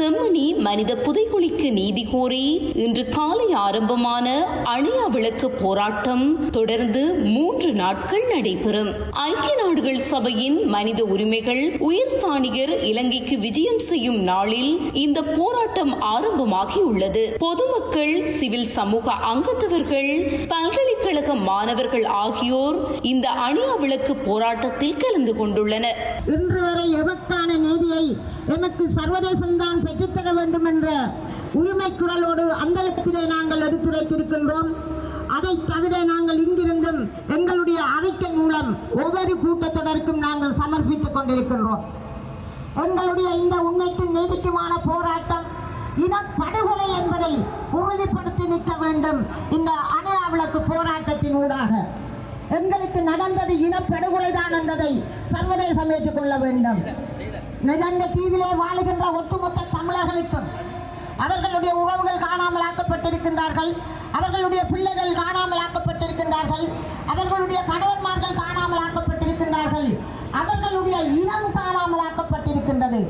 மனித புதைகுழிக்கு நீதி கோரி இன்று காலை ஆரம்பமான அணையா விளக்கு போராட்டம் தொடர்ந்து மூன்று நாட்கள் நடைபெறும். ஐக்கிய நாடுகள் சபையின் மனித உரிமைகள் உயர் ஸ்தானிகர் இலங்கைக்கு விஜயம் செய்யும் நாளில் இந்த போராட்டம் ஆரம்பமாகியுள்ளது பொதுமக்கள் சிவில் சமூக அங்கத்தவர்கள் பல்கலைக்கழக மாணவர்கள் ஆகியோர் இந்த அணியா விளக்கு போராட்டத்தில் கலந்து கொண்டுள்ளனர். இன்று வரை பதவியை எமக்கு சர்வதேசம்தான் பெற்றுத்தர வேண்டும் என்ற உரிமை குரலோடு அந்தளத்திலே நாங்கள் எடுத்துரைத்திருக்கின்றோம். அதை தவிர நாங்கள் இங்கிருந்தும் எங்களுடைய அறிக்கை மூலம் ஒவ்வொரு கூட்டத்தொடருக்கும் நாங்கள் சமர்ப்பித்துக் கொண்டிருக்கின்றோம். எங்களுடைய இந்த உண்மைக்கும் நீதிக்குமான போராட்டம் இனப்படுகொலை என்பதை உறுதிப்படுத்தி நிற்க வேண்டும் இந்த அணையா விளக்கு போராட்டத்தின் ஊடாக. எங்களுக்கு நடந்தது இனப்படுகொலைதான் என்பதை சர்வதேசம் ஏற்றுக்கொள்ள வேண்டும். நிகழ்ந்த தீவிலே வாழுகின்ற ஒட்டுமொத்த தமிழர்களுக்கும் அவர்களுடைய உறவுகள் காணாமல் ஆக்கப்பட்டிருக்கின்றார்கள் அவர்களுடைய பிள்ளைகள் காணாமல் ஆக்கப்பட்டிருக்கின்றார்கள் அவர்களுடைய கணவன்மார்கள் காணாமல் ஆக்கப்பட்டிருக்கின்றார்கள் அவர்களுடைய இனம் காணாமல் ஆக்கப்பட்டிருக்கின்றது.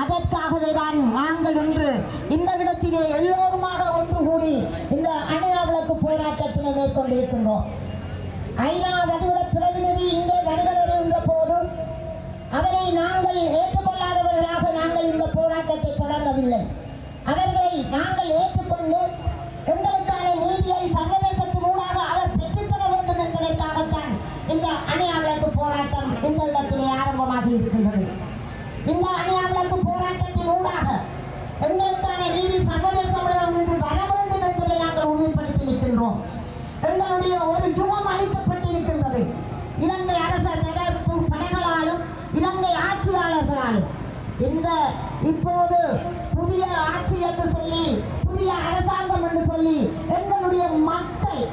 அதற்காகவே தான் நாங்கள் இன்று இந்த இடத்திலே எல்லோருமாக ஒன்று கூடி இந்த அணையா விளக்கு போராட்டத்தினை மேற்கொண்டிருக்கின்றோம். ஐநா வதிவிட பிரதிநிதி இங்கே வருகிறது என்ற போது அவரை நாங்கள் ஏற்றுக்கொள்ளாதவர்களாக போராட்டத்தை தொடங்கவில்லை. அவர்களை நாங்கள் ஏற்றுக்கொண்டு எங்களுக்கான நீதியை சர்வதேசத்தின் ஊடாக அவர் பெற்றுத்தர வேண்டும் என்பதற்காகத்தான் இந்த அணையாவிளக்கு போராட்டம் இந்த இடத்திலே ஆரம்பமாகி இருக்கின்றது. இந்த அணையாவிளக்கு போராட்டத்தின் ஊடாக எங்களுக்கான நீதி சர்வதேச மீது வர வேண்டும் என்பதை நாங்கள் உறுதிப்படுத்தி நிற்கின்றோம். எங்களுடைய ஒரு யுகம் அளிக்கப்பட்டிருக்கின்றது. இலங்கை அரச தரப்பு படைகளாலும் இலங்கை ஆட்சியாளர்களாலும். இந்த இப்போ என்று சொல்லி புதிய அரசாங்கம் என்று சொல்லி எங்களுடைய மக்கள்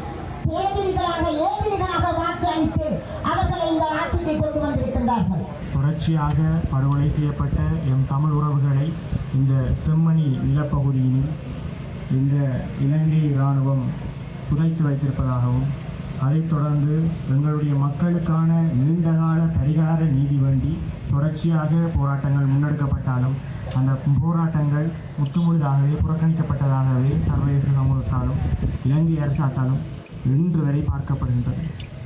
பேதிரிகளாக ஏதிரிகளாக வாக்களித்து அவர்களை இந்த ஆட்சிக்கு கொண்டு வந்திருக்கின்றார்கள். தொடர்ச்சியாக படுகொலை செய்யப்பட்ட எம் தமிழ் உறவுகளை இந்த செம்மணி நிலப்பகுதியில் இந்த இலங்கை இராணுவம் புதைத்து வைத்திருப்பதாகவும் அதைத் தொடர்ந்து எங்களுடைய மக்களுக்கான நீண்டகால பரிகார நீதி வண்டி தொடர்ச்சியாக போராட்டங்கள் முன்னெடுக்கப்பட்டாலும் அந்த போராட்டங்கள் முற்றுமுழுதாகவே புறக்கணிக்கப்பட்டதாகவே சர்வதேச சமூகத்தாலும் இலங்கை அரசாத்தாலும் இன்று வரை பார்க்கப்படுகின்றது.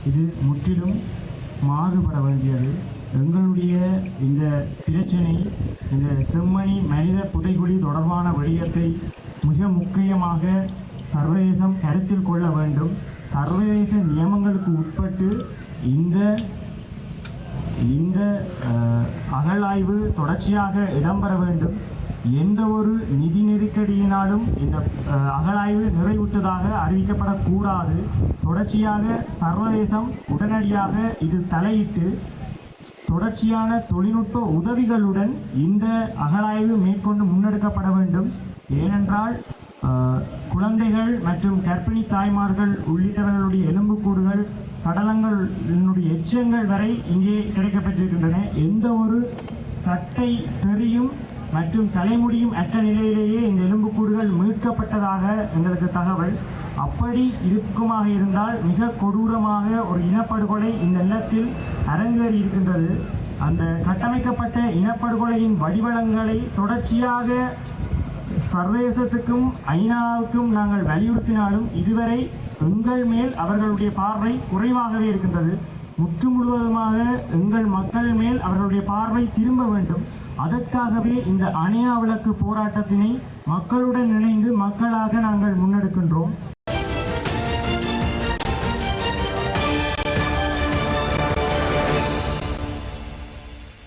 இது முற்றிலும் மாறுபட வேண்டியது. எங்களுடைய இந்த பிரச்சனை இந்த செம்மணி மனித புதைகுழி தொடர்பான வடிவத்தை மிக முக்கியமாக சர்வதேசம் கருத்தில் கொள்ள வேண்டும். சர்வதேச நியமங்களுக்கு உட்பட்டு இந்த இந்த அகழாய்வு தொடர்ச்சியாக இடம்பெற வேண்டும். எந்த ஒரு நிதி நெருக்கடியினாலும் இந்த அகழாய்வு நிறைவுற்றதாக அறிவிக்கப்படக்கூடாது. தொடர்ச்சியாக சர்வதேசம் உடனடியாக இது தலையிட்டு தொடர்ச்சியான தொழில்நுட்ப உதவிகளுடன் இந்த அகழாய்வு மேற்கொண்டு முன்னெடுக்கப்பட வேண்டும். ஏனென்றால் குழந்தைகள் மற்றும் கர்ப்பிணி தாய்மார்கள் உள்ளிட்டவர்களுடைய எலும்புக்கூடுகள் சடலங்களினுடைய எச்சங்கள் வரை இங்கே கிடைக்கப்பட்டிருக்கின்றன. எந்த ஒரு சட்டை தெரியும் மற்றும் தலைமுடியும் அற்ற நிலையிலேயே இந்த எலும்புக்கூடுகள் மீட்கப்பட்டதாக எங்களுக்கு தகவல். அப்படி இருக்குமாக இருந்தால் மிக கொடூரமாக ஒரு இனப்படுகொலை இந்த நிலத்தில் அரங்கேறி இருக்கின்றது. அந்த கட்டமைக்கப்பட்ட இனப்படுகொலையின் வடிவளங்களை தொடர்ச்சியாக சர்வதேசத்துக்கும் ஐநாவுக்கும் நாங்கள் வலியுறுத்தினாலும் இதுவரை எங்கள் மேல் அவர்களுடைய பார்வை குறைவாகவே இருக்கின்றது. முற்று முழுவதுமாக எங்கள் மக்கள் மேல் அவர்களுடைய பார்வை திரும்ப வேண்டும். அதற்காகவே இந்த அணையா விளக்கு போராட்டத்தினை மக்களுடன் இணைந்து மக்களாக நாங்கள் முன்னெடுக்கின்றோம்.